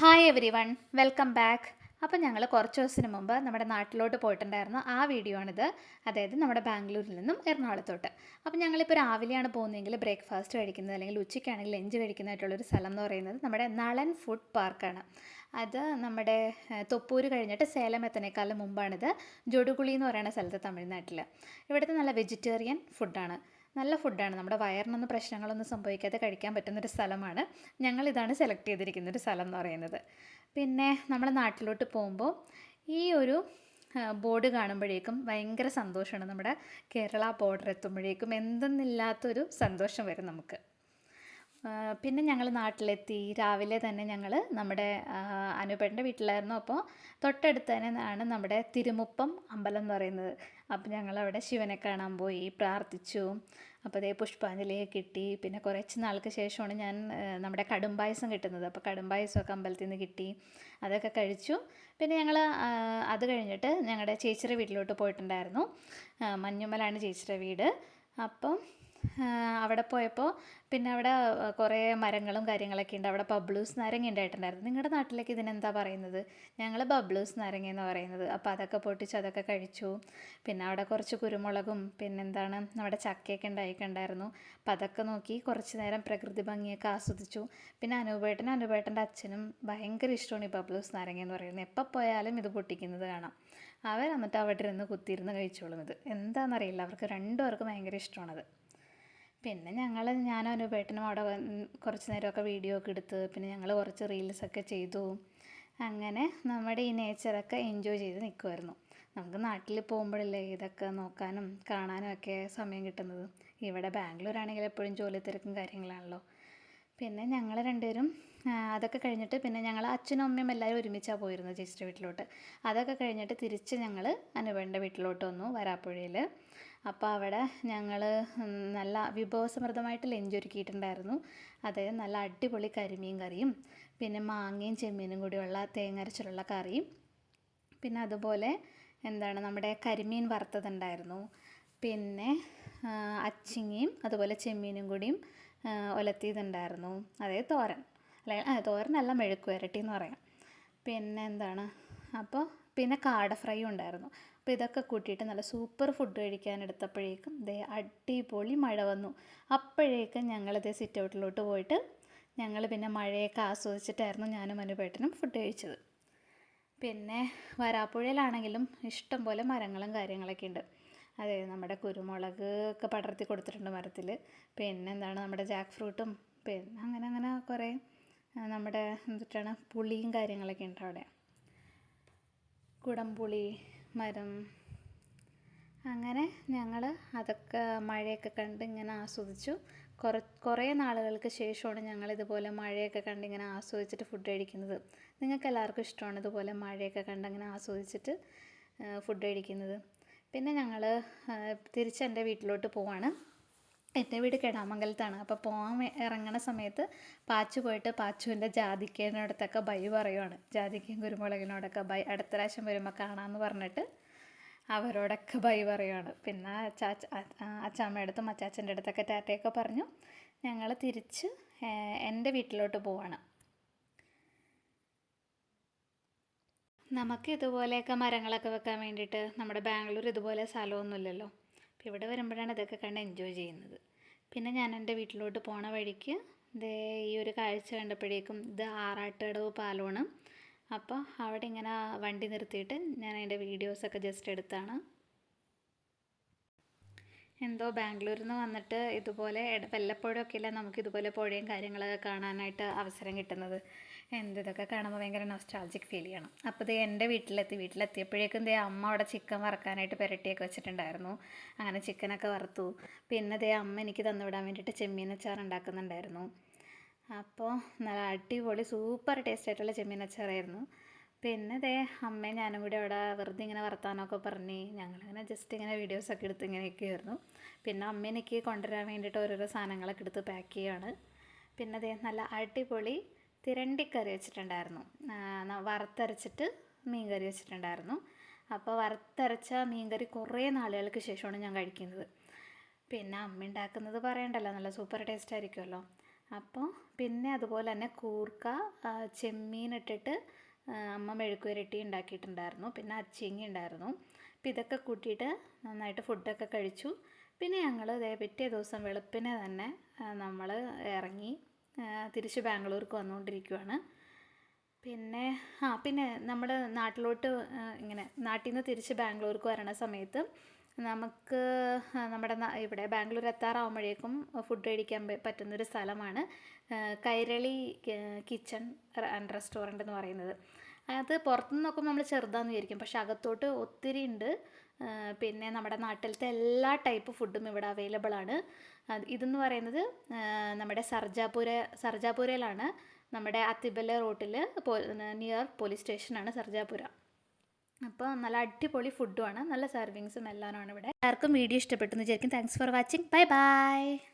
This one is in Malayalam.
Hi everyone welcome back അപ്പം ഞങ്ങൾ കുറച്ച് ദിവസത്തിന് മുമ്പ് നമ്മുടെ നാട്ടിലോട്ട് പോയിട്ടുണ്ടായിരുന്നു ആ വീഡിയോ ആണിത് അതായത് നമ്മുടെ ബാംഗ്ലൂരിൽ നിന്നും എറണാകുളത്തോട്ട്. അപ്പം ഞങ്ങളിപ്പോൾ രാവിലെയാണ് പോകുന്നതെങ്കിൽ ബ്രേക്ക്ഫാസ്റ്റ് കഴിക്കുന്നത് അല്ലെങ്കിൽ ഉച്ചയ്ക്കാണെങ്കിൽ ലഞ്ച് കഴിക്കുന്നതായിട്ടുള്ളൊരു സ്ഥലം എന്ന് പറയുന്നത് നമ്മുടെ നളൻ ഫുഡ് പാർക്കാണ്. അത് നമ്മുടെ തൊപ്പൂർ കഴിഞ്ഞിട്ട് സേലം എത്തുന്നേക്കാളും മുമ്പാണിത്. ജൊടുകുളി എന്ന് പറയുന്ന സ്ഥലത്ത് തമിഴ്നാട്ടിൽ ഇവിടുത്തെ നല്ല വെജിറ്റേറിയൻ ഫുഡാണ്. നല്ല ഫുഡാണ്. നമ്മുടെ വയറിനൊന്നും പ്രശ്നങ്ങളൊന്നും സംഭവിക്കാതെ കഴിക്കാൻ പറ്റുന്നൊരു സ്ഥലമാണ്. ഞങ്ങളിതാണ് സെലക്ട് ചെയ്തിരിക്കുന്ന ഒരു സ്ഥലം എന്ന് പറയുന്നത്. പിന്നെ നമ്മുടെ നാട്ടിലോട്ട് പോകുമ്പോൾ ഈ ഒരു ബോർഡ് കാണുമ്പോഴേക്കും ഭയങ്കര സന്തോഷമാണ്. നമ്മുടെ കേരള ബോർഡർ എത്തുമ്പോഴേക്കും എന്തെന്നില്ലാത്തൊരു സന്തോഷം വരും നമുക്ക്. പിന്നെ ഞങ്ങൾ നാട്ടിലെത്തി. രാവിലെ തന്നെ ഞങ്ങൾ നമ്മുടെ അനുപേട്ടന്റെ വീട്ടിലായിരുന്നു. അപ്പോൾ തൊട്ടടുത്ത് തന്നെ ആണ് നമ്മുടെ തിരുമുപ്പം അമ്പലം എന്ന് പറയുന്നത്. അപ്പോൾ ഞങ്ങൾ അവിടെ ശിവനെ കാണാൻ പോയി പ്രാർത്ഥിച്ചു. അപ്പോൾ അതേ പുഷ്പാഞ്ജലിയൊക്കെ കിട്ടി. പിന്നെ കുറച്ച് നാൾക്ക് ശേഷമാണ് ഞാൻ നമ്മുടെ കടുംപായസം കിട്ടുന്നത്. അപ്പോൾ കടുംപായസമൊക്കെ അമ്പലത്തിൽ നിന്ന് കിട്ടി. അതൊക്കെ കഴിച്ചു. പിന്നെ ഞങ്ങൾ അത് കഴിഞ്ഞിട്ട് ഞങ്ങളുടെ ചേച്ചിയുടെ വീട്ടിലോട്ട് പോയിട്ടുണ്ടായിരുന്നു. മഞ്ഞുമലാണ് ചേച്ചിയുടെ വീട്. അപ്പം അവിടെ പോയപ്പോൾ പിന്നെ അവിടെ കുറേ മരങ്ങളും കാര്യങ്ങളൊക്കെ ഉണ്ട്. അവിടെ ബബ്ലൂസ് നാരങ്ങ ഉണ്ടായിട്ടുണ്ടായിരുന്നു. നിങ്ങളുടെ നാട്ടിലേക്ക് ഇതിനെന്താ പറയുന്നത്? ഞങ്ങൾ ബബ്ലൂസ് നാരങ്ങ എന്ന് പറയുന്നത്. അപ്പോൾ അതൊക്കെ പൊട്ടിച്ച് അതൊക്കെ കഴിച്ചു. പിന്നെ അവിടെ കുറച്ച് കുരുമുളകും പിന്നെന്താണ് നമ്മുടെ ചക്കയൊക്കെ ഉണ്ടായിട്ടുണ്ടായിരുന്നു അപ്പോൾ അതൊക്കെ നോക്കി കുറച്ച് നേരം പ്രകൃതി ഭംഗിയൊക്കെ ആസ്വദിച്ചു. പിന്നെ അനുപേട്ടൻ അനുപേട്ടന്റെ അച്ഛനും ഭയങ്കര ഇഷ്ടമാണ് ഈ ബബ്ലൂസ് നാരങ്ങ എന്ന് പറയുന്നത്. എപ്പോൾ പോയാലും ഇത് പൊട്ടിക്കുന്നത് കാണാം. അവർ എന്നിട്ട് അവിടെ ഇരുന്ന് കുത്തിയിരുന്ന് കഴിച്ചോളും ഇത്. എന്താണെന്നറിയില്ല അവർക്ക് രണ്ടുപേർക്കും ഭയങ്കര ഇഷ്ടമാണത്. പിന്നെ ഞങ്ങൾ ഞാനും അനുപേട്ടനും അവിടെ കുറച്ച് നേരമൊക്കെ വീഡിയോ ഒക്കെ എടുത്ത് പിന്നെ ഞങ്ങൾ കുറച്ച് റീൽസൊക്കെ ചെയ്തു. അങ്ങനെ നമ്മുടെ ഈ നേച്ചറൊക്കെ എൻജോയ് ചെയ്ത് നിൽക്കുമായിരുന്നു നമുക്ക് നാട്ടിൽ പോകുമ്പോഴല്ലേ ഇതൊക്കെ നോക്കാനും കാണാനും ഒക്കെ സമയം കിട്ടുന്നത്. ഇവിടെ ബാംഗ്ലൂർ ആണെങ്കിൽ എപ്പോഴും ജോലി തിരക്കും കാര്യങ്ങളാണല്ലോ. പിന്നെ ഞങ്ങൾ രണ്ടുപേരും അതൊക്കെ കഴിഞ്ഞിട്ട് പിന്നെ ഞങ്ങൾ അച്ഛനും അമ്മയും എല്ലാവരും ഒരുമിച്ചാണ് പോയിരുന്നത് ചേച്ചിയുടെ വീട്ടിലോട്ട്. അതൊക്കെ കഴിഞ്ഞിട്ട് തിരിച്ച് ഞങ്ങൾ അനുവേണ്ട വീട്ടിലോട്ട് വന്നു വരാപ്പുഴയിൽ അപ്പോൾ അവിടെ ഞങ്ങൾ നല്ല വിഭവസമൃദ്ധമായിട്ട് ലഞ്ച് ഒരുക്കിയിട്ടുണ്ടായിരുന്നു. അതായത് നല്ല അടിപൊളി കരിമീൻ കറിയും പിന്നെ മാങ്ങയും ചെമ്മീനും കൂടിയുള്ള തേങ്ങരച്ചിലുള്ള കറിയും. പിന്നെ അതുപോലെ എന്താണ് നമ്മുടെ കരിമീൻ വറുത്തതുണ്ടായിരുന്നു. പിന്നെ അച്ചിങ്ങയും അതുപോലെ ചെമ്മീനും കൂടിയും ഒലത്തിയതുണ്ടായിരുന്നു. അതായത് തോരൻ. അല്ലെങ്കിൽ തോരനല്ല മെഴുക്ക് വരട്ടി എന്ന് പറയാം. പിന്നെ എന്താണ് അപ്പോൾ പിന്നെ കാട ഫ്രൈ ഉണ്ടായിരുന്നു. അപ്പോൾ ഇതൊക്കെ കൂട്ടിയിട്ട് നല്ല സൂപ്പർ ഫുഡ് കഴിക്കാൻ എടുത്തപ്പോഴേക്കും ദേ അടിപൊളി മഴ വന്നു. അപ്പോഴേക്കും ഞങ്ങളിതേ സിറ്റ് ഔട്ടിലോട്ട് പോയിട്ട് ഞങ്ങൾ പിന്നെ മഴയൊക്കെ ആസ്വദിച്ചിട്ടായിരുന്നു ഞാനും അനുപേട്ടനും ഫുഡ് കഴിച്ചത്. പിന്നെ വരാപ്പുഴയിലാണെങ്കിലും ഇഷ്ടം പോലെ മരങ്ങളും കാര്യങ്ങളൊക്കെ ഉണ്ട്. അതെ നമ്മുടെ കുരുമുളക് ഒക്കെ പടർത്തി കൊടുത്തിട്ടുണ്ട് മരത്തിൽ പിന്നെ എന്താണ് നമ്മുടെ ജാക്ക് ഫ്രൂട്ടും പിന്നെ അങ്ങനെ അങ്ങനെ കുറേ നമ്മുടെ എന്തിട്ടാണ് പുളിയും കാര്യങ്ങളൊക്കെ ഉണ്ട് അവിടെ. കുടംപുളി മരം. അങ്ങനെ ഞങ്ങൾ അതൊക്കെ മഴയൊക്കെ കണ്ട് ഇങ്ങനെ ആസ്വദിച്ചു. കുറ കുറേ നാളുകൾക്ക് ശേഷമാണ് ഞങ്ങൾ ഇതുപോലെ മഴയൊക്കെ കണ്ട് ഇങ്ങനെ ആസ്വദിച്ചിട്ട് ഫുഡ് കഴിക്കുന്നത്. നിങ്ങൾക്ക് എല്ലാവർക്കും ഇഷ്ടമാണ് ഇതുപോലെ മഴയൊക്കെ കണ്ട് അങ്ങനെ ആസ്വദിച്ചിട്ട് ഫുഡ് കഴിക്കുന്നത്. പിന്നെ ഞങ്ങൾ തിരിച്ച് എന്റെ വീട്ടിലോട്ട് പോവാണ്. എന്റെ വീട് കെടാമംഗലത്താണ്. അപ്പോൾ പോകാൻ ഇറങ്ങണ സമയത്ത് പാച്ചു പോയിട്ട് പാച്ചുവിന്റെ ജാതിക്കേനോടത്തൊക്കെ ബൈ പറയുവാണ്. ജാതിക്കയും കുരുമുളകിനോടൊക്കെ ബൈ അടുത്ത പ്രാവശ്യം വരുമ്പോൾ കാണാമെന്ന് പറഞ്ഞിട്ട് അവരോടൊക്കെ ബൈ പറയുവാണ്. പിന്നെ അച്ചാച്ച അച്ചാമ്മയുടെ അടുത്തും അച്ചാച്ചന്റെ അടുത്തൊക്കെ ടാറ്റയൊക്കെ പറഞ്ഞു. ഞങ്ങൾ തിരിച്ച് എന്റെ വീട്ടിലോട്ട് പോവാണ്. നമുക്ക് ഇതുപോലെയൊക്കെ മരങ്ങളൊക്കെ വെക്കാൻ വേണ്ടിയിട്ട് നമ്മുടെ ബാംഗ്ലൂർ ഇതുപോലെ സ്ഥലമൊന്നുമില്ലല്ലോ. അപ്പോൾ ഇവിടെ വരുമ്പോഴാണ് ഇതൊക്കെ കണ്ട് എൻജോയ് ചെയ്യുന്നത്. പിന്നെ ഞാൻ എന്റെ വീട്ടിലോട്ട് പോണ വഴിക്ക് ദേ ഈ ഒരു കാഴ്ച കണ്ടപ്പോഴേക്കും ഇത് ആറാട്ടടവ് പാലമാണ് അപ്പോൾ അവിടെ ഇങ്ങനെ വണ്ടി നിർത്തിയിട്ട് ഞാൻ അതിന്റെ വീഡിയോസൊക്കെ ജസ്റ്റ് എടുത്താണ്. എന്തോ ബാംഗ്ലൂരിൽ നിന്ന് വന്നിട്ട് ഇതുപോലെ വല്ലപ്പോഴൊക്കെ അല്ല നമുക്ക് ഇതുപോലെ പുഴയും കാര്യങ്ങളൊക്കെ കാണാനായിട്ട് അവസരം കിട്ടുന്നത്. എന്ത് ഇതൊക്കെ കാണുമ്പോൾ ഭയങ്കര നൊസ്റ്റാൾജിക് ഫീൽ ചെയ്യണം. അപ്പോൾ ഇത് എന്റെ വീട്ടിലെത്തി. വീട്ടിലെത്തിയപ്പോഴേക്കും ദേ അമ്മ അവിടെ ചിക്കൻ വറക്കാനായിട്ട് പുരട്ടിയൊക്കെ വെച്ചിട്ടുണ്ടായിരുന്നു. അങ്ങനെ ചിക്കനൊക്കെ വറുത്തു. പിന്നെ ദേ അമ്മ എനിക്ക് തന്നുവിടാൻ വേണ്ടിയിട്ട് ചെമ്മീൻ അച്ചാർ ഉണ്ടാക്കുന്നുണ്ടായിരുന്നു. അപ്പോൾ നല്ല അടിപൊളി സൂപ്പർ ടേസ്റ്റ് ആയിട്ടുള്ള ചെമ്മീൻ അച്ചാറായിരുന്നു പിന്നെ ദേ അമ്മയും ഞാനും കൂടി അവിടെ വെറുതെ ഇങ്ങനെ വർത്താനമൊക്കെ പറഞ്ഞ് ഞങ്ങളിങ്ങനെ ജസ്റ്റ് ഇങ്ങനെ വീഡിയോസൊക്കെ എടുത്ത് ഇങ്ങനെയൊക്കെയായിരുന്നു പിന്നെ അമ്മ എനിക്ക് കൊണ്ടുവരാൻ വേണ്ടിയിട്ട് ഓരോരോ സാധനങ്ങളൊക്കെ എടുത്ത് പാക്ക് ചെയ്യുകയാണ് പിന്നെ ദേ നല്ല അടിപൊളി തിരണ്ടിക്കറി വെച്ചിട്ടുണ്ടായിരുന്നു. വറുത്തരച്ചിട്ട് മീൻ കറി വെച്ചിട്ടുണ്ടായിരുന്നു. അപ്പോൾ വറുത്തരച്ച മീൻ കറി കുറേ നാളുകൾക്ക് ശേഷമാണ് ഞാൻ കഴിക്കുന്നത്. പിന്നെ അമ്മ ഉണ്ടാക്കുന്നത് പറയണ്ടല്ലോ നല്ല സൂപ്പർ ടേസ്റ്റ് ആയിരിക്കുമല്ലോ. അപ്പോൾ പിന്നെ അതുപോലെ തന്നെ കൂർക്ക ചെമ്മീൻ ഇട്ടിട്ട് അമ്മ മെഴുക്കുവരട്ടി ഉണ്ടാക്കിയിട്ടുണ്ടായിരുന്നു. പിന്നെ അച്ചിങ്ങി ഉണ്ടായിരുന്നു. അപ്പോൾ ഇതൊക്കെ കൂട്ടിയിട്ട് നന്നായിട്ട് ഫുഡൊക്കെ കഴിച്ചു. പിന്നെ ഞങ്ങൾ ഇതേ പിറ്റേ ദിവസം വെളുപ്പിനെ തന്നെ നമ്മൾ ഇറങ്ങി തിരിച്ച് ബാംഗ്ലൂർക്ക് വന്നുകൊണ്ടിരിക്കുവാണ്. പിന്നെ ആ പിന്നെ നമ്മുടെ നാട്ടിലോട്ട് ഇങ്ങനെ നാട്ടിൽ നിന്ന് തിരിച്ച് ബാംഗ്ലൂർക്ക് വരണ സമയത്ത് നമുക്ക് നമ്മുടെ ഇവിടെ ബാംഗ്ലൂർ എത്താറാവുമ്പോഴേക്കും ഫുഡ് കഴിക്കാൻ പറ്റുന്നൊരു സ്ഥലമാണ് കൈരളി കിച്ചൺ ആൻഡ് റെസ്റ്റോറന്റ് എന്ന് പറയുന്നത്. അത് പുറത്തുനിന്ന് നോക്കുമ്പോൾ നമ്മൾ ചെറുതാന്ന് വിചാരിക്കും. പക്ഷെ അകത്തോട്ട് ഒത്തിരി ഉണ്ട്. പിന്നെ നമ്മുടെ നാട്ടിലത്തെ എല്ലാ ടൈപ്പ് ഫുഡും ഇവിടെ അവൈലബിൾ ആണ്. ഇതെന്ന് പറയുന്നത് നമ്മുടെ സർജാപുര സർജാപുരയിലാണ്. നമ്മുടെ അത്തിബല റോട്ടിൽ നിയർ പോലീസ് സ്റ്റേഷനാണ് സർജാപുര. അപ്പോൾ നല്ല അടിപൊളി ഫുഡുമാണ് നല്ല സർവിങ്സും ആണ് ഇവിടെ. എല്ലാവർക്കും വീഡിയോ ഇഷ്ടപ്പെട്ടു എന്ന് വിചാരിക്കും thanks for watching bye bye